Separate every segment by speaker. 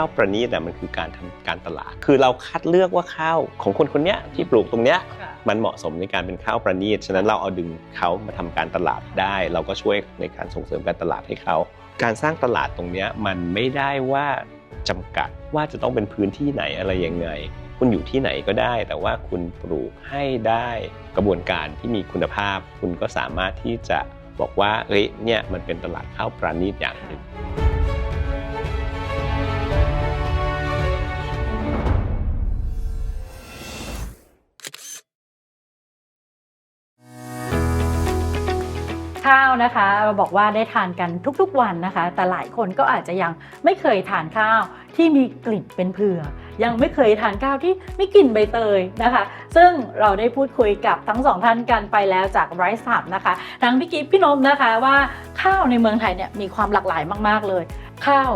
Speaker 1: ข้าวประณีตน่ะมันคือการทำการตลาด คือเราคัดเลือกว่าข้าวของคนคนเนี้ยที่ปลูกตรงเนี้ย
Speaker 2: ค่ะ
Speaker 1: มันเหมาะสมในการเป็นข้าวประณีตฉะนั้นเราเอาดึงเขามาทำการตลาดได้ เราก็ช่วยในการส่งเสริมการตลาดให้เขา การสร้างตลาดตรงเนี้ยมันไม่ได้ว่าจำกัดว่าจะต้องเป็นพื้นที่ไหนอะไรยังไง คุณอยู่ที่ไหนก็ได้ แต่ว่าคุณปลูกให้ได้กระบวนการที่มีคุณภาพ คุณก็สามารถที่จะบอกว่าเอ้ยเนี่ยมันเป็นตลาดข้าวประณีตอย่างหนึ่ง
Speaker 2: ข้าวนะคะเราบอกว่าได้ทานกันทุกๆวันนะคะ แต่หลายคนก็อาจจะยังไม่เคยทานข้าวที่มีกลิ่นเป็นเผือกยังไม่เคยทานข้าวที่ไมีกลิ่นใบเตยนะคะ ซึ่งเราได้พูดคุยกับทั้งสองท่านกันไปแล้วจากไรซ์หับนะคะ ทั้งพี่กิฟพี่นมนะคะว่าข้าวในเมืองไทยเนี่ยมีความหลากหลายมากๆเลย ข้าว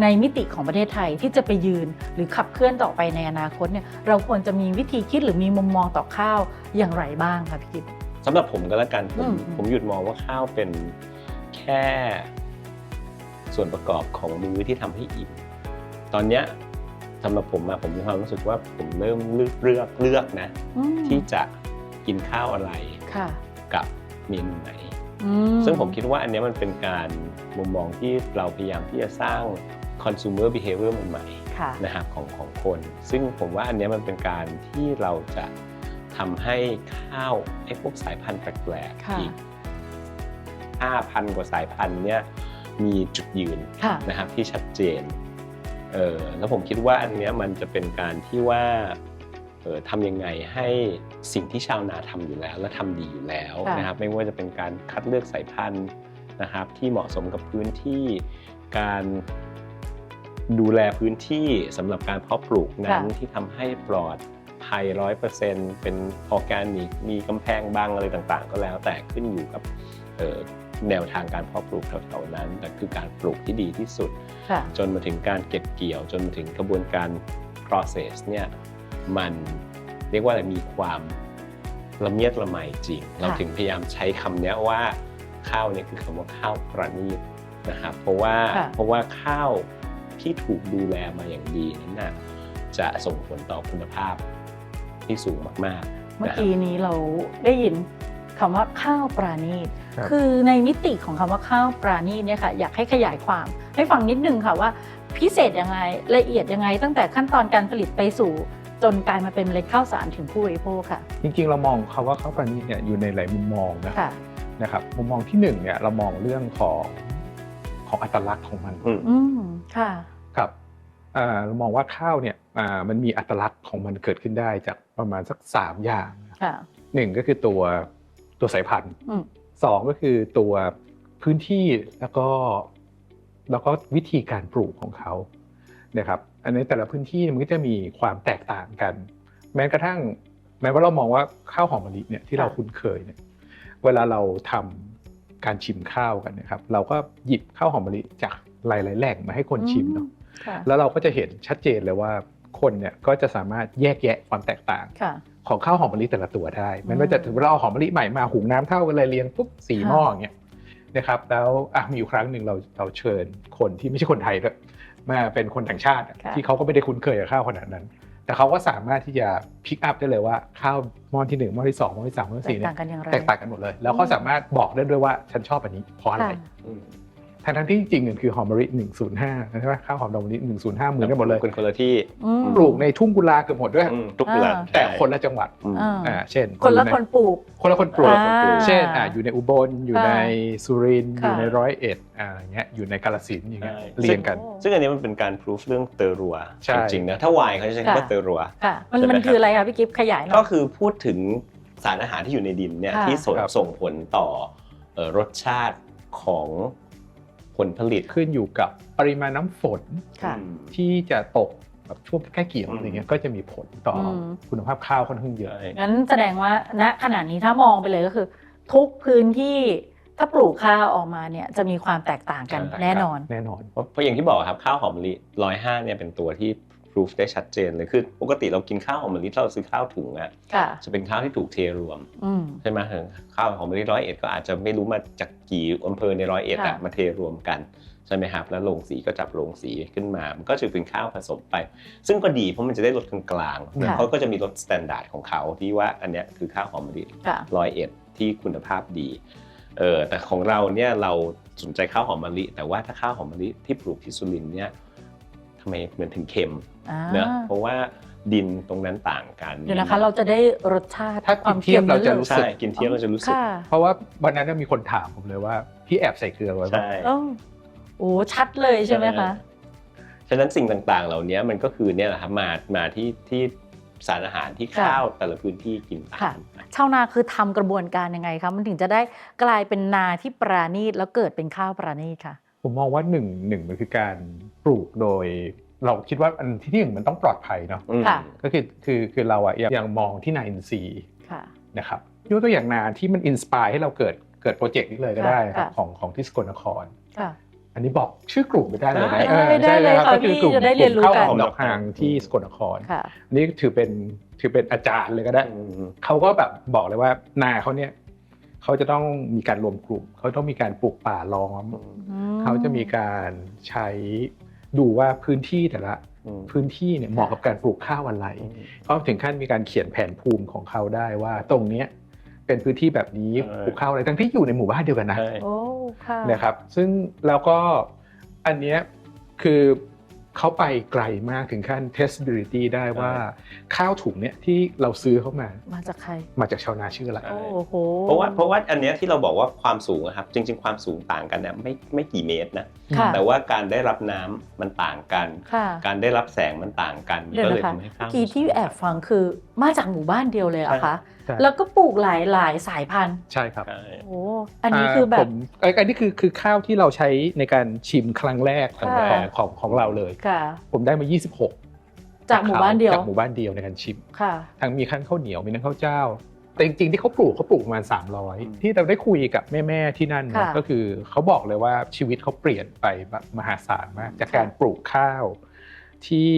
Speaker 2: ในมิติของประเทศไทยที่จะไปยืนหรือขับเคลื่อนต่อไปในอนาคตเนี่ยเราควรจะมีวิธีคิดหรือมีมุมมองต่อข้าวอย่างไรบ้างคะพี่กิฟ
Speaker 1: สำหรับผมก็แล้วกันผม
Speaker 2: อืม
Speaker 1: ผมหยุดมองว่าข้าวเป็นแค่ส่วนประกอบของมื้อที่ทำให้อิ่มตอนเนี้ยสำหรับผมอะผมมีความรู้สึกว่าผมเริ่มเลือกเลือกเลือกนะ
Speaker 2: อืม
Speaker 1: ที่จะกินข้าวอะไร
Speaker 2: ค่ะ
Speaker 1: กับเมนูไหน
Speaker 2: อื
Speaker 1: ซึ่งผมคิดว่าอันเนี้ยมันเป็นการมุมมองที่เราพยายามที่จะสร้าง consumer behavior ใหม่
Speaker 2: ค่ะ
Speaker 1: ๆนะครับของของคน ซึ่งผมว่าอันเนี้ยมันเป็นการที่เราจะ ทำให้ข้าวไอ้พวกสายพันธุ์แปลกๆ
Speaker 2: ค่ะ
Speaker 1: อีก5,000 กว่าสายพันธุ์เนี่ยมีจุดยืน
Speaker 2: ค่ะ
Speaker 1: นะครับที่ชัดเจนเออแล้วผมคิดว่าอันเนี้ยมันจะเป็นการที่ว่าเออทำยังไงให้สิ่งที่ชาวนาทำอยู่แล้ว และทำดีอยู่แล้ว
Speaker 2: ค่ะ
Speaker 1: นะครับไม่ว่าจะเป็นการคัดเลือกสายพันธุ์นะครับที่เหมาะสมกับพื้นที่การดูแลพื้นที่สำหรับการเพาะปลูกนั้นที่ทำให้ปลอด ภัยร้อยเปอร์เซ็นต์เป็นออร์แกนิกมีกำแพงบังอะไรต่างๆ ก็แล้วแต่ขึ้นอยู่กับเอ่อแนวทางการเพาะปลูกแถวๆนั้นแต่คือการปลูกที่ดีที่สุด
Speaker 2: ค่ะ
Speaker 1: จนมาถึงการเก็บเกี่ยว จนมาถึงกระบวนการ process เนี่ยมันเรียกว่าอะไรมีความละเมียดละไมจริง เราถึงพยายามใช้คำเนี้ยว่าข้าวเนี่ยคือคำว่าข้าวประณีตนะครับเพราะว่า
Speaker 2: ค่ะ
Speaker 1: เพราะว่าข้าวที่ถูกดูแลมาอย่างดีนั้นน่ะจะส่งผลต่อคุณภาพ ที่สูงมากๆ
Speaker 2: เมื่อ
Speaker 1: นะครับ
Speaker 2: กี้นี้เราได้ยินคำว่าข้าวปราณีต
Speaker 3: ครับ
Speaker 2: คือในมิติของคำว่าข้าวปราณีตเนี่ยค่ะอยากให้ขยายความให้ฟังนิดนึงค่ะว่าพิเศษยังไงละเอียดยังไง ตั้งแต่ขั้นตอนการผลิตไปสู่ จนกลายมาเป็นเมล็ดข้าวสารถึงผู้บริโภคค่ะ
Speaker 3: จริงๆ เรามองคำว่าข้าวปราณีตเนี่ยอยู่ในหลายมุมมองนะ
Speaker 2: ค่ะ
Speaker 3: นะครับมุมมองที่หนึ่งเนี่ยเรามองเรื่องของของอัตลักษณ์ของมัน
Speaker 1: อืม
Speaker 2: อืมค่ะ
Speaker 3: กับอ่า เรามองว่าข้าวเนี่ยอ่ามันมีอัตลักษณ์ของมันเกิดขึ้นได้จากประมาณสักสามอย่างนะครับ
Speaker 2: ค่ะ
Speaker 3: หนึ่งก็คือตัวตัวสายพันธุ์
Speaker 2: อืม
Speaker 3: สองก็คือตัวพื้นที่แล้วก็แล้วก็วิธีการปลูกของเขานะครับ อันนี้แต่ละพื้นที่มันก็จะมีความแตกต่างกัน แม้กระทั่ง แม้ว่าเรามองว่าข้าวหอมมะลิเนี่ยที่เรา
Speaker 2: ค่ะ
Speaker 3: คุ้นเคยเนี่ย เวลาเราทำการชิมข้าวกันนะครับ เราก็หยิบข้าวหอมมะลิจากหลาย ๆ แหล่งมาให้คนชิมเนาะ
Speaker 2: ค่ะ
Speaker 3: แล้วเราก็จะเห็นชัดเจนเลยว่าคนเนี่ยก็จะสามารถแยกแยะความแตกต่าง
Speaker 2: ค่ะ
Speaker 3: ของข้าวหอมมะลิแต่ละตัวได้แม้ว่าจะ
Speaker 2: อืม
Speaker 3: ถึงเราเอาหอมมะลิใหม่มาหุงน้ำเท่ากันเลยเรียงปุ๊บสี่
Speaker 2: ค่ะ
Speaker 3: หม้ออย่างเงี้ยนะครับแล้วอะมีอยู่ครั้งหนึ่งเราเราเชิญคนที่ไม่ใช่คนไทยด้วยมาเป็นคนต่างชาติอะที่เขาก็ไม่ได้คุ้นเคยกับข้าวขนาดนั้น แต่เขาก็สามารถที่จะพิกอัพได้เลยว่าข้าวหม้อที่หนึ่งหม้อที่สองหม้อที่สามหม้อที่
Speaker 2: แตก
Speaker 3: สี่เนี่
Speaker 2: ต่ายงกันอย่างไร
Speaker 3: แตกต่างกันหมดเลย แล้วก็สามารถบอกได้ด้วยว่าฉันชอบอันนี้เพราะอะไร
Speaker 2: ค่ะ
Speaker 1: อืม
Speaker 3: ทั้งทั้งๆที่จริงๆมันคือหอมมะลิ105ใช่ไหมข้าวหอมดอกมะลิ105เหมือนกันหมดเลย
Speaker 1: คนคนละที่
Speaker 2: อืม
Speaker 3: ปลูกในทุ่งกุลาเกือบหมดด้วย
Speaker 1: อืมทุกเวลา
Speaker 2: อ่า
Speaker 3: แต่คนละจังหวัด
Speaker 1: อืม
Speaker 2: อ่า
Speaker 3: อ่าเช่น
Speaker 2: คนละ
Speaker 3: อยู่ใค
Speaker 2: นปลูก
Speaker 3: คนละคนปลูก
Speaker 2: อ่า
Speaker 3: เช่นอ่าอยู่ในอุบลอยู่
Speaker 2: ค่ะ
Speaker 3: ในสุรินทร์อ
Speaker 2: ค่ะ
Speaker 3: ยู่ในร้อยเอ็ดอ่าอย่างเงี้ยอยู่ในกาฬสินธุ์อย่างเงี้ย
Speaker 1: ใช่
Speaker 3: เรียงกัน
Speaker 2: โอ้
Speaker 1: ซึ่งอันนี้มันเป็นการพิสูจเรื่องเตอรัว
Speaker 3: ใช่
Speaker 1: จริงๆนะถ้าวายเขาจะใช้คำว่า
Speaker 2: ค่ะ
Speaker 1: เตอรัว
Speaker 2: ค่ะมัน
Speaker 1: ใช่ไหม
Speaker 2: มัน
Speaker 1: ครับ
Speaker 2: คืออะไรคะพี่กิฟต์ขยายหน่อย
Speaker 1: ก็คือพูดถึงสารอาหารที่อยู่ในดินเนี่ย
Speaker 2: ค่ะ
Speaker 1: ที่ส่ง
Speaker 3: ครับ
Speaker 1: ส่งผลต่อเอ่อรสชาติของ ผลผลิต
Speaker 3: ขึ้นอยู่กับปริมาณน้ำฝน
Speaker 2: ค่ะ
Speaker 1: อืม
Speaker 3: ที่จะตกแบบช่วงใกล้เกี่ยว
Speaker 1: อืม
Speaker 3: อะไรเงี้ยก็จะมีผลต่ออ
Speaker 2: ม
Speaker 3: คุณภาพข้าวค่อนข้างเยอะ
Speaker 1: ใช่
Speaker 2: งั้นแสดงว่าณขณะนี้ถ้ามองไปเลยก็คือ ทุกพื้นที่ถ้าปลูกข้าวออกมาเนี่ยจะมีความแตกต่างกัน
Speaker 1: ใช่
Speaker 2: แน่นอน
Speaker 3: แน่นอน
Speaker 1: เพราะเพราะอย่างที่บอกครับข้าวหอมมะลิร้อยห้าเนี่ยเป็นตัวที่ proof ได้ชัดเจนเลยคือปกติเรากินข้าวหอมมะลิถ้าเราซื้อข้าวถุงอะ
Speaker 2: ค่ะ
Speaker 1: จะเป็นข้าวที่ถูกเทรวม
Speaker 2: อืม
Speaker 1: ใช่ไหมข้าวหอมมะลิร้อยเอ็ดก็อาจจะไม่รู้มาจากกี่อำเภอในร้อยเอ็ดอะ
Speaker 2: ค่ะ
Speaker 1: มาเทรวมกันใช่ไหมครับแล้วโรงสีก็จับโรงสีขึ้นมา มันก็จะเป็นข้าวผสมไป ซึ่งก็ดีเพราะมันจะได้รสกลางๆ
Speaker 2: ค่ะ
Speaker 1: เขาก็จะมีรสสแตนดาร์ดของเขาที่ว่าอันเนี้ยคือข้าวหอมมะลิ
Speaker 2: ค่ะ
Speaker 1: ร้อยเอ็ดที่คุณภาพดีเออแต่ของเราเนี่ยเราสนใจข้าวหอมมะลิแต่ว่าถ้าข้าวหอมมะลิที่ปลูกที่สุรินทร์เนี่ย ทำไมมันถึงเค็ม
Speaker 2: อ่า
Speaker 1: เนอะเพราะว่าดินตรงนั้นต่างกัน
Speaker 2: เดี๋ยวนะคะเราจะได้รสชาติ
Speaker 3: ถ้า
Speaker 2: ความ
Speaker 3: เทียบเราจะ
Speaker 2: นั้น
Speaker 3: รู้
Speaker 2: หอ
Speaker 3: สึ
Speaker 1: ใช่กินเทียมเราจะรู้สึก
Speaker 2: ค่ะ
Speaker 3: เพราะว่าวันนั้นมีคนถามผมเลยว่าพี่แอบใส่เกลือไว้ปะ
Speaker 1: ใช่
Speaker 2: เอ้าโอ้ชัดเลยใช่ไหมคะ
Speaker 1: ฉะนั้นสิ่งต่างๆ เหล่านี้มันก็คือเนี่ยแหละครับมามาที่ที่สารอาหารที่
Speaker 2: ค่ะ
Speaker 1: ข้าวแต่ละพื้นที่กินต่าง
Speaker 2: ค่ะ
Speaker 1: กันไป
Speaker 2: ชาวนาคือทำกระบวนการยังไงคะมันถึงจะได้กลายเป็นนาที่ปราณีตแล้วเกิดเป็นข้าวปราณีตค่ะ
Speaker 3: ผมมองว่าหนึ่งหนึ่งมันคือการ ปลูกโดย เราคิดว่าอันที่หนึ่งมันต้องปลอดภัยเนาะ
Speaker 1: อืม
Speaker 2: ค่ะ
Speaker 3: ก็คือคือคือเราอะยังยังมองที่นาอินทรีย์
Speaker 2: ค่ะ
Speaker 3: นะครับยกตัวอย่างนาที่มันอินสปายให้เราเกิดเกิดโปรเจกต์นี้เลยก็ได้ครับ
Speaker 2: ค่ะ
Speaker 3: ของของที่สกลนคร
Speaker 2: ค่ะ
Speaker 3: อันนี้บอกชื่อกลุ่มไม่ได้เลยนะ
Speaker 1: ได้
Speaker 3: ออ
Speaker 2: ได้
Speaker 3: ใช่
Speaker 2: เลย
Speaker 3: รับ
Speaker 2: ค่ะ
Speaker 3: ก็คือกลุ่ม
Speaker 2: พี่จะได้เรียนรู้
Speaker 3: กลุ่ม
Speaker 2: กัน
Speaker 3: ข้าวหอมดอกหางที่สกลนคร
Speaker 2: ค่ะ
Speaker 3: อันนี่ถือเป็นถือเป็นอาจารย์เลยก็ได้
Speaker 1: อืม
Speaker 3: เขาก็แบบบอกเลยว่านาเขาเนี่ยเขาจะต้องมีการรวมกลุ่ม เขาต้องมีการปลูกป่าล้อม
Speaker 2: อืม
Speaker 3: เขาจะมีการใช้ ดูว่าพื้นที่แต่ละ
Speaker 1: อืม
Speaker 3: พื้นที่เนี่ยเหมาะกับการปลูกข้าวอะไร
Speaker 1: อืม
Speaker 3: เขาถึงขั้นมีการเขียนแผนภูมิของเขาได้ว่าตรงเนี้ยเป็นพื้นที่แบบนี้
Speaker 1: ใช่
Speaker 3: ปลูกข้าวอะไรทั้งที่อยู่ในหมู่บ้านเดียวกันนะ
Speaker 1: ใช่
Speaker 2: โอ้ค่ะ
Speaker 3: นะครับ ซึ่งแล้วก็อันเนี้ยคือ เขาไปไกลมากถึงขั้น testability ได้ว่าข้าวถุงเนี้ยที่เราซื้อเข้ามา
Speaker 2: มาจากใคร
Speaker 3: มาจากชาวนาชื่ออะไร
Speaker 1: ใช่
Speaker 2: โอ้โห
Speaker 1: เพราะว่าเพราะว่าอันเนี้ยที่เราบอกว่าความสูงอะครับ จริง ๆ ความสูงต่างกันเนี่ยไม่ไม่กี่เมตรนะ
Speaker 2: ค่ะ
Speaker 1: แต่ว่าการได้รับน้ำมันต่างกัน
Speaker 2: ค่ะ
Speaker 1: การได้รับแสงมันต่างกันมัน
Speaker 2: เดี๋ยว
Speaker 1: ก็เลย
Speaker 2: นะคะ
Speaker 1: ทำให้ข้าว
Speaker 2: เมื่อกี้ที่แอบฟังคือมาจากหมู่บ้านเดียวเลยเหรอะคะ
Speaker 3: ใช่
Speaker 2: แล้วก็ปลูกหลายหลายสายพันธุ์
Speaker 3: ใช่ครับ
Speaker 1: ใช่
Speaker 2: โอ้อันนี้คือแบ
Speaker 3: ผ
Speaker 2: บ
Speaker 3: มเอ้ยอันนี้คือคือข้าวที่เราใช้ในการชิมครั้งแรกของ
Speaker 2: ค่ะ
Speaker 3: ของของของเราเลย
Speaker 2: ค่ะ
Speaker 3: ผมได้มา 26
Speaker 2: จากหมู่บ้านเดียว
Speaker 3: จากหมู่บ้านเดียวในการชิม
Speaker 2: ค่ะ
Speaker 3: ทั้งมีขั้นข้าวเหนียวมีทั้งข้าวเจ้า แต่จริงๆที่เขาปลูกเขาปลูกประมาณ 300 ที่เราได้คุยกับแม่ๆที่นั่นนะ
Speaker 2: ค่ะ
Speaker 3: ก็คือเขาบอกเลยว่าชีวิตเขาเปลี่ยนไปแบบมหาศาลมาก จากการปลูกข้าวที่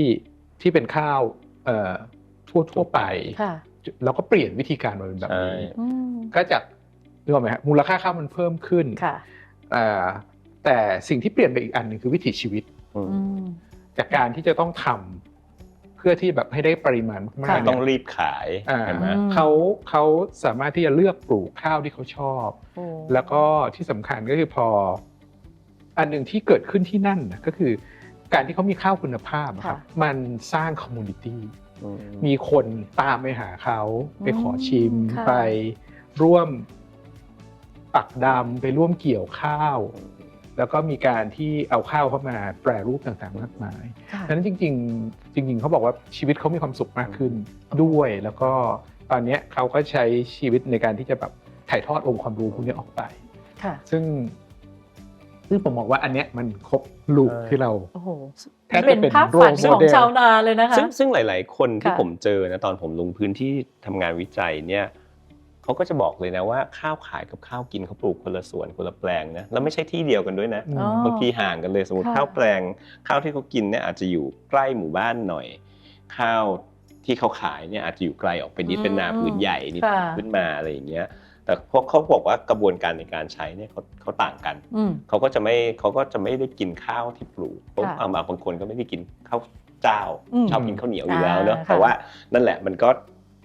Speaker 3: ที่เป็นข้าวเอ่อทั่วทั่วๆไป
Speaker 2: ค่ะ
Speaker 3: แล้วก็เปลี่ยนวิธีการมาเป็นแบบนี้
Speaker 1: ใช่
Speaker 2: อืม
Speaker 3: ก็จากนึกออกไหมฮะมูลค่าข้าวมันเพิ่มขึ้น
Speaker 2: ค่ะ
Speaker 3: เอ่อแต่สิ่งที่เปลี่ยนไปอีกอันหนึ่งคือวิถีชีวิต
Speaker 1: อืม
Speaker 2: อืม
Speaker 3: จากการที่จะต้องทำเพื่อที่แบบให้ได้ปริมาณมาก
Speaker 2: ค่ะ
Speaker 3: ๆ
Speaker 1: ต้อง
Speaker 3: เนี่ย
Speaker 1: รีบขาย
Speaker 3: อ่า
Speaker 1: ใช่ไหม
Speaker 2: อืม
Speaker 3: เขาเขาสามารถที่จะเลือกปลูกข้าวที่เขาชอบ
Speaker 2: โอ้
Speaker 3: แล้วก็ที่สำคัญก็คือพอ อันหนึ่งที่เกิดขึ้นที่นั่นนะก็คือ การที่เขามีข้าวคุณภาพอะครับมันสร้างคอมมูนิตี้
Speaker 1: อื ม
Speaker 3: มีคนตามไปหาเขา ไปขอชิม
Speaker 2: ค่ะ
Speaker 3: ไปร่วมปักดำไปร่วมเกี่ยวข้าว แล้วก็มีการที่เอาข้าวเข้ามาแปรรูปต่างๆมากมาย
Speaker 2: ค่ะ
Speaker 3: ดังนั้นจริง ๆ จริง ๆเขาบอกว่าชีวิตเขามีความสุขมากขึ้นด้วยแล้วก็ตอนเนี้ยเขาก็ใช้ชีวิตในการที่จะแบบถ่ายทอดองค์ความรู้พวกนี้ออกไป
Speaker 2: ค่ะ
Speaker 3: ซึ่ง ซึ่งผมมองว่าอันเนี้ยมันครบลูก
Speaker 1: เออ
Speaker 3: ที่เรา
Speaker 2: โอ้โห
Speaker 3: แทบจะเป็น
Speaker 2: เป็นภาพฝัน
Speaker 3: role
Speaker 2: ของ
Speaker 3: model
Speaker 2: ชาวนาเลยนะคะ
Speaker 1: ซึ่งซึ่งหลาย ๆ คนที่
Speaker 2: ค่ะ
Speaker 1: ผมเจอนะตอนผมลงพื้นที่ทำงานวิจัยเนี่ยเขาก็จะบอกเลยนะว่าข้าวขายกับข้าวกินเขาปลูกคนละส่วนคนละแปลงนะแล้วไม่ใช่ที่เดียวกันด้วยนะ
Speaker 3: อืม
Speaker 2: อ๋อ
Speaker 1: บางทีห่างกันเลยสมมติ
Speaker 2: ค่ะ
Speaker 1: ข้าวแปลง ข้าวที่เขากินเนี่ยอาจจะอยู่ใกล้หมู่บ้านหน่อย ข้าวที่เขาขายเนี่ยอาจจะอยู่ไกลออกไปนิดเป็นนาผืนใหญ่นิด
Speaker 2: ค่ะ
Speaker 1: ขึ้นมาอะไรอย่างเงี้ย แต่พวกเขาบอกว่ากระบวนการในการใช้เนี่ยเขาเขาต่างกัน
Speaker 2: อืม
Speaker 1: เขาก็จะไม่เขาก็จะไม่ได้กินข้าวที่ปลูกเพราะ
Speaker 2: ค่ะ
Speaker 1: บางบางคนก็ไม่ได้กินข้าวเจ้า
Speaker 2: อืม
Speaker 1: ชอบกินข้าวเหนียวอยู่แล้วเนอะ
Speaker 2: อ่า
Speaker 1: แต่
Speaker 2: ค่ะ
Speaker 1: ว่านั่นแหละมันก็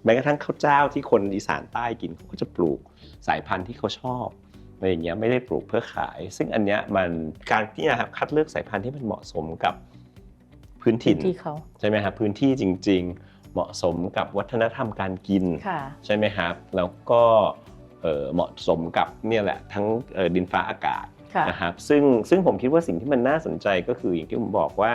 Speaker 1: แม้กระทั่งข้าวเจ้าที่คนอีสานใต้กินเขาก็จะปลูกสายพันธุ์ที่เขาชอบอะไรอย่างเงี้ยไม่ได้ปลูกเพื่อขาย ซึ่งอันเนี้ยมันการที่นะครับคัดเลือกสายพันธุ์ที่มันเหมาะสมกับพื้นถิ่น
Speaker 2: ที่เขา
Speaker 1: ใช่ไหมครับพื้นที่จริง ๆ เหมาะสมกับวัฒนธรรมการกิน
Speaker 2: ค่ะ
Speaker 1: ใช่ไหมครับแล้วก็ เอ่อเหมาะสมกับเนี่ยแหละทั้งเอ่อดินฟ้าอากาศ
Speaker 2: ค่ะ
Speaker 1: นะครับซึ่งซึ่งผมคิดว่าสิ่งที่มันน่าสนใจก็คืออย่างที่ผมบอกว่า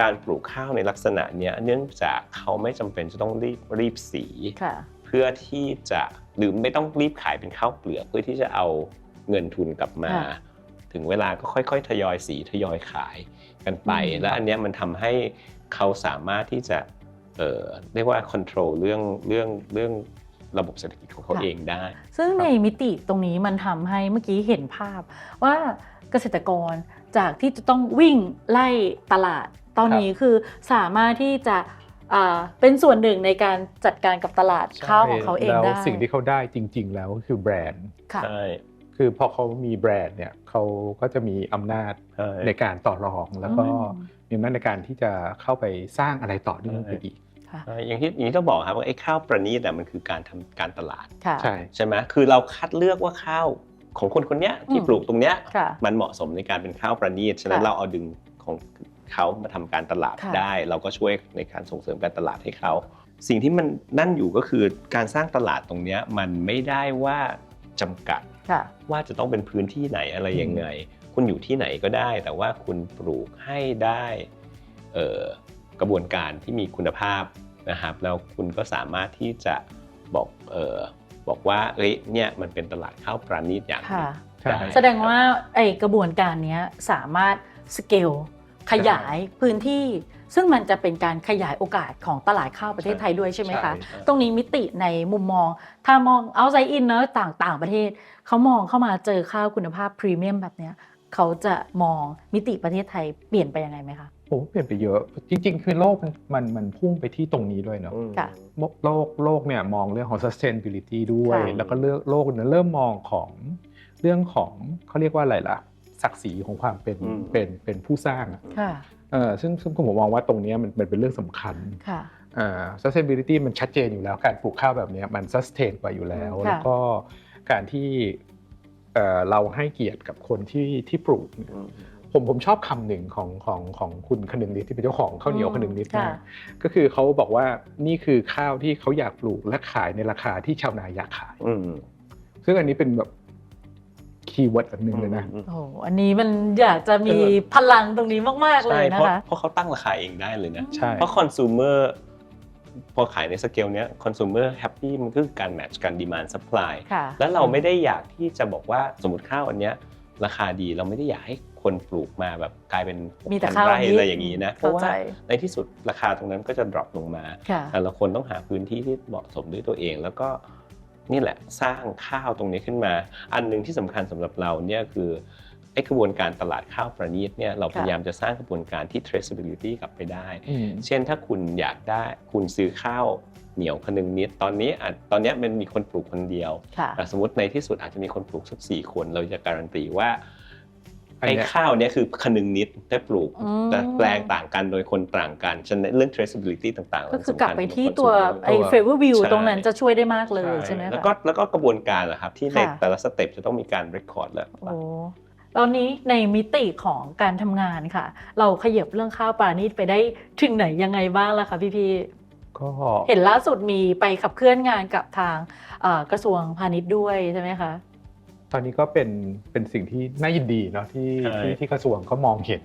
Speaker 1: การปลูกข้าวในลักษณะเนี้ยเนื่องจากเขาไม่จำเป็นจะต้องรีบรีบสี
Speaker 2: ค่ะ
Speaker 1: เพื่อที่จะหรือไม่ต้องรีบขายเป็นข้าวเปลือกเพื่อที่จะเอาเงินทุนกลับมา
Speaker 2: ค่ะ
Speaker 1: ถึงเวลาก็ค่อยๆ ทยอยสีทยอยขายกันไป
Speaker 2: อืม
Speaker 1: และอันเนี้ยมันทำให้เขาสามารถที่จะเอ่อเรียกว่า control เรื่องเรื่องเรื่อง ระบบเศรษฐกิจของเขาเองได้
Speaker 2: ซึ่งในมิติตรงนี้มันทำให้เมื่อกี้เห็นภาพ ว่าเกษตรกรจากที่จะต้องวิ่งไล่ตลาดตอนนี้คือสามารถที่จะอ่าเป็นส่วนหนึ่งในการจัดการกับตลาดข้าวของเขาเอง
Speaker 3: แล้ว
Speaker 2: ได้
Speaker 3: สิ่งที่เขาได้จริง ๆ แล้วก็คือแบรนด์
Speaker 2: ค่ะ
Speaker 1: ใช่
Speaker 3: คือพอเขามีแบรนด์เนี่ยเขาก็จะมีอำนาจ
Speaker 1: ใช่
Speaker 3: ในการต่อรองแล้วก็
Speaker 2: อืม
Speaker 3: มีอำนาจในการที่จะเข้าไปสร้างอะไรต่อเนื่องไปอีก
Speaker 2: ค่ะ
Speaker 1: ใช่ อย่างที่อย่างที่ต้องบอกครับว่าไอ้ข้าวประณีตอะมันคือการทำการตลาด
Speaker 2: ค่ะ
Speaker 3: ใช่
Speaker 1: ใช่ไหมคือเราคัดเลือกว่าข้าวของคนคนเนี้ยที่
Speaker 2: อืม
Speaker 1: ปลูกตรงเนี้ย
Speaker 2: ค่ะ
Speaker 1: มันเหมาะสมในการเป็นข้าวประณีตฉะนั้น
Speaker 2: ค่ะ
Speaker 1: เราเอาดึงของเขามาทำการตลาด
Speaker 2: ค่ะ
Speaker 1: ได้ เราก็ช่วยในการส่งเสริมการตลาดให้เขาสิ่งที่มันนั่นอยู่ก็คือการสร้างตลาดตรงเนี้ยมันไม่ได้ว่าจำกัด
Speaker 2: ค่ะ
Speaker 1: ว่าจะต้องเป็นพื้นที่ไหนอะไรยังไง คุณอยู่ที่ไหนก็ได้ แต่ว่าคุณปลูกให้ได้เอ่อ กระบวนการที่มีคุณภาพนะครับแล้วคุณก็สามารถที่จะบอกเอ่อบอกว่าเอ้ยเนี่ยมันเป็นตลาดข้าวปราณีตอย่างหนึ่
Speaker 2: ค่ะ
Speaker 1: ง
Speaker 3: ใช่
Speaker 1: ได้
Speaker 2: แสดงว่าไอกระบวนการเนี้ยสามารถสเกลขยายพื้นที่ ซึ่งมันจะเป็นการขยายโอกาสของตลาดข้าวประเทศไทยด้วยใช่ไหมคะ
Speaker 1: ใช่
Speaker 2: ตรงนี้มิติในมุมมอง ถ้ามองเอาไซอินเนอะต่างต่างประเทศ เขามองเข้ามาเจอข้าวคุณภาพพรีเมียมแบบเนี้ย เขาจะมองมิติประเทศไทยเปลี่ยนไปยังไงไหมคะ
Speaker 3: โอ้เปลี่ยนไปเยอะ จริง ๆ คือโลกมันมันมันพุ่งไปที่ตรงนี้ด้วยเนาะ
Speaker 1: อืม
Speaker 2: ค่ะ
Speaker 3: โลกโลกเนี่ยมองเรื่องของ sustainability ด้วย
Speaker 2: ค่ะ
Speaker 3: แล้วก็เลือกโลกเนี่ยเริ่มมองของเรื่องของเขาเรียกว่าอะไรล่ะ ศักดิ์ศรีของความเป็น
Speaker 1: อืม
Speaker 3: เป็นเป็นผู้สร้างอะ
Speaker 2: ค่ะ
Speaker 3: เออซึ่งซึ่งผมมองว่าตรงเนี้ยมันมันเป็นเรื่องสำคัญ
Speaker 2: ค่ะ
Speaker 3: อ่า sustainability มันชัดเจนอยู่แล้ว การปลูกข้าวแบบเนี้ยมัน sustain กว่าอยู่แล้ว
Speaker 2: ค่ะ
Speaker 3: แล้วก็การที่ เอ่อเราให้เกียรติกับคนที่ที่ปลูกเนี่ย
Speaker 1: อืม
Speaker 3: ผมผมชอบคำหนึ่งของของของคุณคนึงนิดที่เป็นเจ้าของข้าวเหนียว
Speaker 2: อืม
Speaker 3: คนึงนิด
Speaker 2: ค่ะ
Speaker 3: มากก็คือเขาบอกว่านี่คือข้าวที่เขาอยากปลูกและขายในราคาที่ชาวนาอยากขาย
Speaker 1: อืม
Speaker 3: ซึ่งอันนี้เป็นแบบคีย์เวิร์ดอันหนึ่งเลยนะ
Speaker 1: อืม
Speaker 2: โอ้โหอันนี้มันอยากจะมี
Speaker 3: เออ
Speaker 2: พลังตรงนี้มาก ๆ เล
Speaker 1: ใช่
Speaker 2: ย
Speaker 1: เพ
Speaker 2: นะ
Speaker 4: ราะ
Speaker 2: คะ
Speaker 1: เพราะเขาตั้งราคาเองได้เลยนะ
Speaker 3: ใช่
Speaker 1: เพราะคอน sumer พอขายในสเกลเนี้ยคอน sumer happy มันก็คือการแมทช์กัน demand supply
Speaker 2: ค่ะ
Speaker 1: แล้วเราไม่ได้อยากที่จะบอกว่าสมมติข้าวอันเนี้ยราคาดีเราไม่ได้อยากให้คนปลูกมาแบบกลายเป็น
Speaker 2: มีแต่
Speaker 1: พัน
Speaker 2: ข้าว
Speaker 1: ไร่
Speaker 2: นี้
Speaker 1: อะไรอย่างนี้นะเพ
Speaker 2: เข้า
Speaker 1: ราะว่า
Speaker 2: ใจ
Speaker 1: ในที่สุดราคาตรงนั้นก็จะ drop ลงมา
Speaker 2: ค่ะ
Speaker 1: แต่ละคนต้องหาพื้นที่ที่เหมาะสมด้วยตัวเอง แล้วก็นี่แหละสร้างข้าวตรงนี้ขึ้นมา อันหนึ่งที่สำคัญสำหรับเราเนี่ยคือ ไอ้กระบวนการตลาดข้าวประณีตเนี่ยเราพยายามจะสร้างกระบวนการที่ traceability กลับไปได้
Speaker 3: อืม
Speaker 1: เช่นถ้าคุณอยากได้คุณซื้อข้าวเหนียวคนหนึงนิดตอนนี้อาจตอนเนี้ยมันมีคนปลูกคนเดียว
Speaker 2: ค่ะ
Speaker 1: แต่สมมติในที่สุดอาจจะมีคนปลูกสักสี่คน เราจะการันตีว่า
Speaker 3: อัน
Speaker 1: ไอ้
Speaker 3: เนี้ย
Speaker 1: ข้าวเนี้ยคือคนึงนิดได้ปลูก
Speaker 2: อืม
Speaker 1: แต่แปลงต่างกันโดยคนต่างกันฉะนั้นเรื่อง traceability ต่างๆ
Speaker 2: ก็คือกลับไป
Speaker 1: สำญ
Speaker 2: ที่
Speaker 1: สำหรับ
Speaker 2: ตัว
Speaker 1: consumer
Speaker 2: ไอ้
Speaker 3: ตัว
Speaker 2: favor view
Speaker 1: ใช่
Speaker 2: ตรงนั้นจะช่วยได้มากเลยใช่ไหมคะ
Speaker 1: แล้วก็แล้วก็กระบวนการล่ะครับที่ใน
Speaker 2: ค่ะ
Speaker 1: แต่ละสเต็ปจะต้องมีการ record แล้ว
Speaker 2: โอ้ ตอนนี้ในมิติของการทำงานค่ะ เราขยับเรื่องข้าวปลาณีตไปได้ถึงไหนยังไงบ้างล่ะคะพี่พี่
Speaker 3: ก็
Speaker 2: ๆเห็นล่าสุดมีไปขับเคลื่อนงานกับทางเอ่อกระทรวงพาณิชย์ด้วยใช่ไหมคะ
Speaker 3: ตอนนี้ก็เป็นเป็นสิ่งที่น่ายินดีเนาะที่
Speaker 1: ใช่
Speaker 3: ที่ที่กระทรวงก็มองเห็น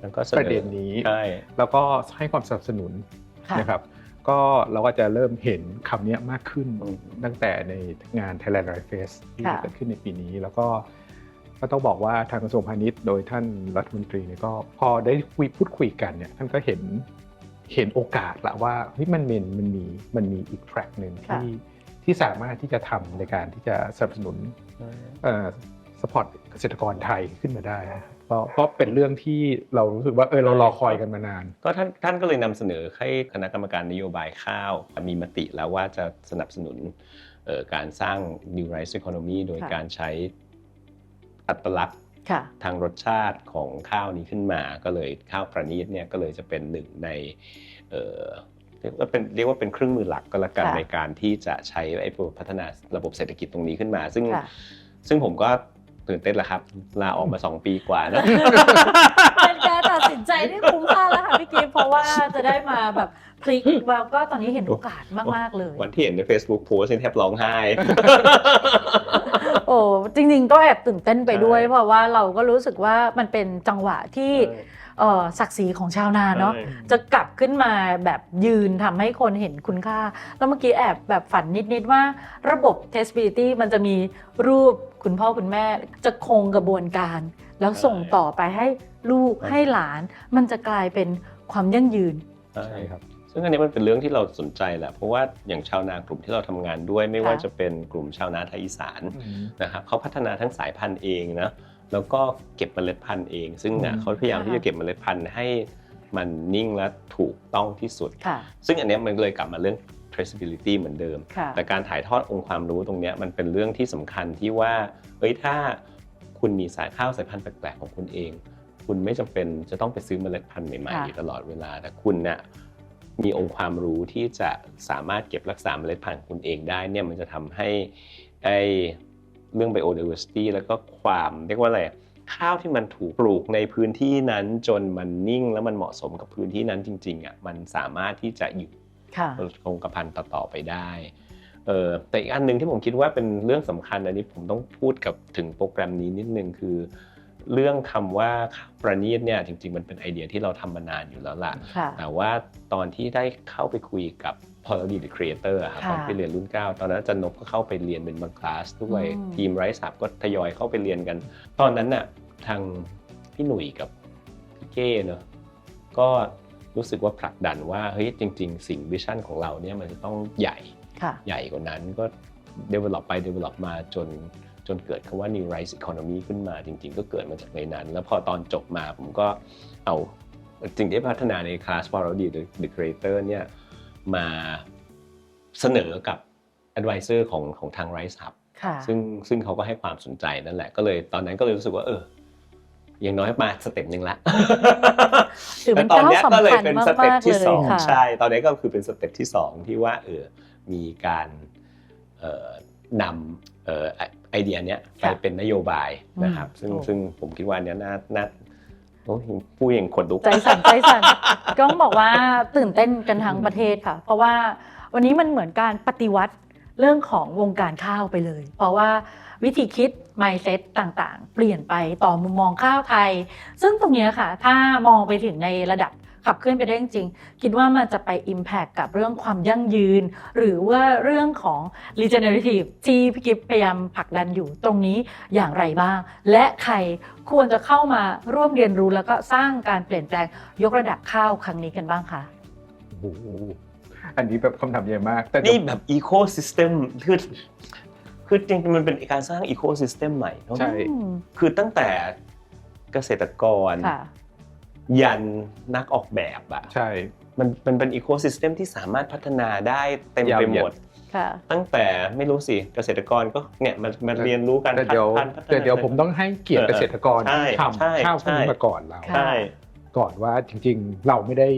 Speaker 1: แล้วก็สอ
Speaker 3: ประเด็นนี้
Speaker 1: ใช่
Speaker 3: แล้วก็ให้ความสนับสนุน
Speaker 2: ค่ะ
Speaker 3: นะครับก็เราก็จะเริ่มเห็นคำนี้มากขึ้น
Speaker 1: อืม
Speaker 3: ตั้งแต่ในงาน Thailand Rice Fest ที่
Speaker 2: ค่ะ
Speaker 3: จะเกิดขึ้นในปีนี้ แล้วก็ ก็ต้องบอกว่าทางกระทรวงพาณิชย์โดยท่านรัฐมนตรีเนี่ยก็พอได้คุยพูดคุยกันเนี่ยท่านก็เห็นเห็นโอกาสละว่าเฮ้ยมันมีมันมีมันมีอีกแทร็กหนึ่งที่ที่สามารถที่จะทำในการที่จะสนับสนุนเอ่อสปอร์ตเกษตรกรไทยขึ้นมาได้นะครับก็ก็เป็นเรื่องที่เรารู้สึกว่าเออเรารอคอยกันมานาน
Speaker 1: ก็ท่านท่านก็เลยนำเสนอให้คณะกรรมการนโยบายข้าว มีมติแล้วว่าจะสนับสนุนเอ่อการสร้าง New Rice Economy โดยการใช้ อัตลักษณ์
Speaker 2: ค่ะ
Speaker 1: ทางรสชาติของข้าวนี้ขึ้นมา ก็เลยข้าวประณีตเนี่ยก็เลยจะเป็นหนึ่งในเอ่อเรียกว่าเป็นเรียกว่าเป็นเครื่องมือหลักก็แล้วกัน
Speaker 2: ค่ะ
Speaker 1: ในการที่จะใช้ไอ้พวกพัฒนาระบบเศรษฐกิจตรงนี้ขึ้นมา ซึ่ง
Speaker 2: ค่ะ
Speaker 1: ซึ่งผมก็ตื่นเต้นแหละครับ ลาออกมา 2 ปีกว่านะ
Speaker 2: เป็นการตัดสินใจที่คุ้มค่าแล้วค่ะพี่กิฟต์เพราะว่าจะได้มาแบบพลิกแล้วก็ตอนนี้เห็นโอกาสมาก ๆ เลย
Speaker 1: วันที่เห็นใน Facebook โพสต์นี่แทบร้องไห้
Speaker 2: โอ้จริงๆ ก็แอบตื่นเต้นไปด้วย
Speaker 1: ใช่
Speaker 2: เพราะว่าเราก็รู้สึกว่ามันเป็นจังหวะที่เอ่อศักดิ์ศรีของชาวนาเนาะ
Speaker 1: ใช่
Speaker 2: จะกลับขึ้นมาแบบยืนทำให้คนเห็นคุณค่า แล้วเมื่อกี้แอบแบบฝันนิดๆว่าระบบ testability มันจะมีรูปคุณพ่อคุณแม่จะคงกระบวนการ แล้วส่งต่อไปให้ลูก
Speaker 1: ใช่
Speaker 2: ให้หลาน มันจะกลายเป็นความยั่งยืน
Speaker 1: ใช่
Speaker 3: ใช่ครับ
Speaker 1: ซึ่งอันนี้มันเป็นเรื่องที่เราสนใจแหละเพราะว่าอย่างชาวนากลุ่มที่เราทำงานด้วย ไม่ว่า
Speaker 2: ค่ะ
Speaker 1: จะเป็นกลุ่มชาวนาไทยอีสานนะครับเขาพัฒนาทั้งสายพันธุ์เองนะแล้วก็เก็บเมล็ดพันธุ์เอง ซึ่งนะ
Speaker 3: อืม
Speaker 1: เขาพยายามที่
Speaker 2: ค่ะ
Speaker 1: จะเก็บเมล็ดพันธุ์ให้มันนิ่งและถูกต้องที่สุด
Speaker 2: ค่ะ
Speaker 1: ซึ่งอันเนี้ยมันเลยกลับมาเรื่อง traceability เหมือนเดิม
Speaker 2: ค่ะ
Speaker 1: แต่การถ่ายทอดองค์ความรู้ตรงเนี้ยมันเป็นเรื่องที่สำคัญที่ว่าเอ้ยถ้าคุณมีสายข้าวสายพันธุ์แปลกๆของคุณเอง คุณไม่จำเป็นจะต้องไปซื้อเมล็ดพันธุ์ใหม่
Speaker 2: ค่ะ
Speaker 1: ๆอยู่ตลอดเวลาแต่คุณเนี่ย มีองค์ความรู้ที่จะสามารถเก็บรักษาเมล็ดพันธุ์ของคุณเองได้เนี่ยมันจะทำให้ไอ้เรื่อง biodiversity แล้วก็ความเรียกว่าอะไรข้าวที่มันถูกปลูกในพื้นที่นั้นจนมันนิ่งแล้วมันเหมาะสมกับพื้นที่นั้นจริงๆอะมันสามารถที่จะอยู่
Speaker 2: ค่ะ
Speaker 1: คงกระพันต่อๆไปได้เออแต่อีกอันหนึ่งที่ผมคิดว่าเป็นเรื่องสำคัญอันนี้ผมต้องพูดกับถึงโปรแกรมนี้นิดนึงคือ เรื่องคำว่าประณีตเนี่ยจริง ๆ มันเป็นไอเดียที่เราทำมานานอยู่แล้วล่ะ
Speaker 2: ค่ะ
Speaker 1: แต่ว่าตอนที่ได้เข้าไปคุยกับ p o l a r y the Creator อะครับ
Speaker 2: ค่ะ
Speaker 1: ตอนที่เรียนรุ่น 9 ตอนนั้นอาจารย์นพก็เข้าไปเรียนเป็นบางคลาสด้วย
Speaker 2: อืม
Speaker 1: ทีมไรซ์ับก็ทยอยเข้าไปเรียนกัน ตอนนั้นน่ะทางพี่หนุ่ยกับพี่เก้เนอะก็รู้สึกว่าผลักดันว่าเฮ้ยจริง ๆ สิ่งวิชั่นของเราเนี่ยมันจะต้องใหญ่
Speaker 2: ค่ะ
Speaker 1: ใหญ่กว่านั้นก็ develop ไป develop มาจน จนเกิดคำว่า new rice economy ขึ้นมาจริง ๆ ก็เกิดมาจากในนั้น แล้วพอตอนจบมาผมก็เอาสิ่งที่พัฒนาในคลาส p a r o d y the the creator เนี่ยมาเสนอกับ advisor ของของทาง Rice Hub
Speaker 2: ค่ะ
Speaker 1: ซึ่งซึ่งเขาก็ให้ความสนใจนั่นแหละก็เลยตอนนั้นก็เลยรู้สึกว่าเอออย่างน้อยมาสเต็ปหนึ่งละ
Speaker 2: ถือเป็น
Speaker 1: แล้วตอนเนี้ย
Speaker 2: ก้าว
Speaker 1: ก็เลย
Speaker 2: สำคัญ
Speaker 1: เป็นสเต็ป
Speaker 2: มากๆ
Speaker 1: ที่
Speaker 2: เลย
Speaker 1: สอง
Speaker 2: ค่ะ
Speaker 1: ใช่ ตอนนี้ก็คือเป็นสเต็ปที่สองที่ว่าเออมีการเอ่อนำเอ่อ ไอไอเดียเนี้ยไป
Speaker 2: ค่ะ
Speaker 1: เป็นนโยบายนะครับ
Speaker 2: อืม
Speaker 1: ซึ่ง
Speaker 2: โอ้
Speaker 1: ซึ่งผมคิดว่าอันเนี้ยน่าน่าโอ้ยพูดอย่างขนลุก
Speaker 2: ใจสั่นใจสั่นก็ต้องบอกว่าตื่นเต้นกันทั้งประเทศค่ะ เพราะว่าวันนี้มันเหมือนการปฏิวัติเรื่องของวงการข้าวไปเลย เพราะว่าวิธีคิด mindset ต่างๆ เปลี่ยนไปต่อมุมมองข้าวไทย ซึ่งตรงเนี้ยค่ะ ถ้ามองไปถึงในระดับ ขับเคลื่อนไปได้จริงๆ คิดว่ามันจะไป impact กับเรื่องความยั่งยืน หรือว่าเรื่องของ regenerative ที่พี่กิฟพยายามผลักดันอยู่ตรงนี้อย่างไรบ้าง และใครควรจะเข้ามาร่วมเรียนรู้แล้วก็สร้างการเปลี่ยนแปลงยกระดับข้าวครั้งนี้กันบ้างคะ
Speaker 3: โอ้โหอันนี้แบบคำถามใหญ่มาก แต่
Speaker 1: นี่แบบอีโค y ิสเต็มคือคือจริงๆมันเป็นการสร้างอีโค y ิสเต็มใหม่เนอะ
Speaker 3: ใช่
Speaker 2: อืม
Speaker 1: คือตั้งแต่เกษตรกร
Speaker 2: ค่ะ
Speaker 1: ยันนักออกแบบอะ
Speaker 3: ใช่
Speaker 1: มันมันเป็นอีโค y ิสเต็มที่สามารถพัฒนาได้เต็ม
Speaker 3: ยาว
Speaker 1: ไป
Speaker 3: เหยี
Speaker 1: ห
Speaker 3: ย
Speaker 1: ม
Speaker 3: ด
Speaker 1: ด
Speaker 2: ค่ะ
Speaker 1: ตั้งแต่ไม่รู้สิเกษตรกรก็เนี่ยมันมันเรียนรู้การ
Speaker 3: แต่เดี๋ยว
Speaker 1: พันธุ์พัฒนา
Speaker 3: แต่เดี๋ยวผมต้องให้เกียรติ
Speaker 1: เออ
Speaker 3: เกษตรกร
Speaker 1: ใช่
Speaker 3: ท
Speaker 1: ใช่ำ
Speaker 3: ข้าวพวกนี้
Speaker 1: ใช่
Speaker 3: มาก่อนเรา
Speaker 2: ค่ะ
Speaker 1: ใช่
Speaker 3: ก่อนว่าจริงๆ เราไม่ได้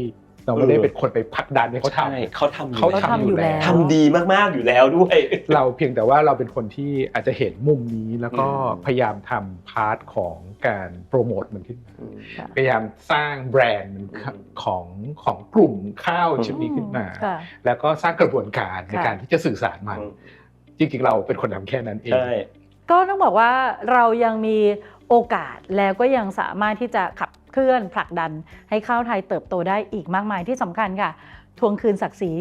Speaker 3: เราไม่ได้
Speaker 1: เออ
Speaker 3: เป็นคนไปผลักดันให้เขาท
Speaker 1: ใช่เขาทำ
Speaker 3: เขา
Speaker 2: เขาทำอยู่แล้ว
Speaker 1: ทำดีมากๆอยู่แล้วด้วยำ
Speaker 3: เราเพียงแต่ว่าเราเป็นคนที่อาจจะเห็นมุมนี้แล้วก็
Speaker 1: อืม
Speaker 3: พยายามทำพาร์ทของการโปรโมทมันขึ้นมา
Speaker 2: ค่ะ
Speaker 3: พยายามสร้างแบรนด์มัน
Speaker 1: อืม
Speaker 3: ของของกลุ่มข้าว
Speaker 1: อืม
Speaker 3: ชุดนี้ขึ้นมา
Speaker 2: ค่ะ
Speaker 3: แล้วก็สร้างกระบวนการใน
Speaker 2: ค่ะ
Speaker 3: การที่จะสื่อสารมัน จริงๆเราเป็นคนทำแค่นั้นเอง
Speaker 1: ใช่
Speaker 2: ก็ต้องบอกว่าเรายังมีโอกาสแล้วก็ยังสามารถที่จะขับ เคลื่อนผลักดันให้ข้าวไทยเติบโตได้อีกมากมายที่สำคัญค่ะ ทวงคืนศักดิ์ศรี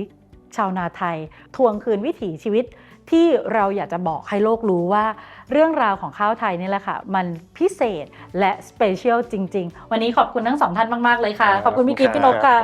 Speaker 2: ชาวนาไทย ทวงคืนวิถีชีวิตที่เราอยากจะบอกให้โลกรู้ว่า เรื่องราวของข้าวไทยนี่แหละค่ะ มันพิเศษและสเปเชียลจริง ๆ วันนี้ขอบคุณทั้งสองท่านมาก ๆ เลยค่ะ ขอบคุณพี่กิฟพี่นกค่ะ